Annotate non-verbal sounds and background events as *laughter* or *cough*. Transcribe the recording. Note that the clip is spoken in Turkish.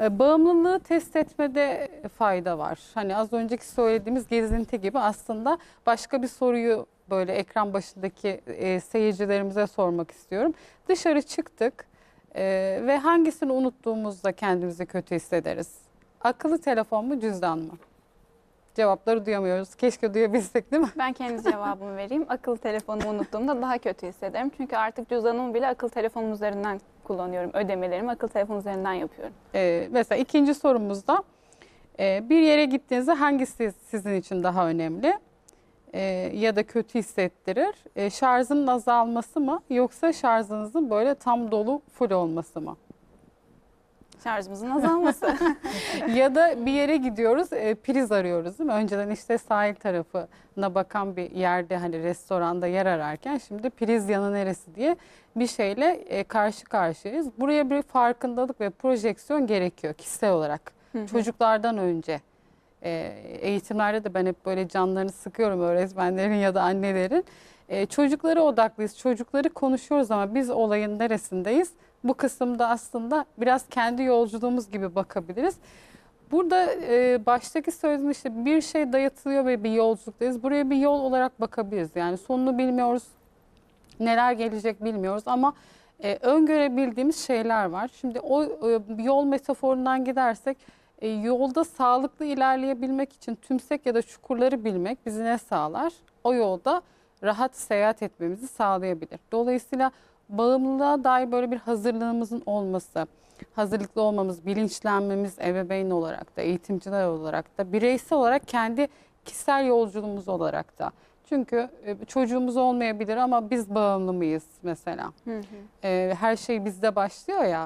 E, Bağımlılığı test etmede fayda var. Hani az önceki söylediğimiz gezinti gibi aslında başka bir soruyu böyle ekran başındaki e, seyircilerimize sormak istiyorum. Dışarı çıktık e, ve hangisini unuttuğumuzda kendimizi kötü hissederiz? Akıllı telefon mu cüzdan mı? Cevapları duyamıyoruz. Keşke duyabilsek değil mi? Ben kendi cevabımı vereyim. Akıllı telefonumu unuttuğumda daha kötü hissederim. Çünkü artık cüzdanımı bile akıllı telefonum üzerinden kullanıyorum. Ödemelerimi akıllı telefon üzerinden yapıyorum. Ee, mesela ikinci sorumuzda e, bir yere gittiğinizde hangisi sizin için daha önemli Ee, ya da kötü hissettirir? E, şarjının azalması mı yoksa şarjınızın böyle tam dolu full olması mı? Şarjımızın azalması. *laughs* ya da bir yere gidiyoruz e, priz arıyoruz değil mi? Önceden işte sahil tarafına bakan bir yerde hani restoranda yer ararken şimdi priz yanı neresi diye bir şeyle e, karşı karşıyayız. Buraya bir farkındalık ve projeksiyon gerekiyor kişisel olarak. Çocuklardan önce. E, eğitimlerde de ben hep böyle canlarını sıkıyorum öğretmenlerin ya da annelerin. E, çocuklara odaklıyız. Çocukları konuşuyoruz ama biz olayın neresindeyiz? Bu kısımda aslında biraz kendi yolculuğumuz gibi bakabiliriz. Burada e, baştaki söylediğim işte bir şey dayatılıyor ve bir yolculuktayız. Buraya bir yol olarak bakabiliriz. Yani sonunu bilmiyoruz, neler gelecek bilmiyoruz ama e, öngörebildiğimiz şeyler var. Şimdi o e, yol metaforundan gidersek e, yolda sağlıklı ilerleyebilmek için tümsek ya da çukurları bilmek bizi ne sağlar? O yolda rahat seyahat etmemizi sağlayabilir. Dolayısıyla bağımlılığa dair böyle bir hazırlığımızın olması, hazırlıklı olmamız, bilinçlenmemiz ebeveyn olarak da, eğitimciler olarak da, bireysel olarak kendi kişisel yolculuğumuz olarak da. Çünkü e, çocuğumuz olmayabilir ama biz bağımlı mıyız mesela? Hı hı. E, her şey bizde başlıyor ya.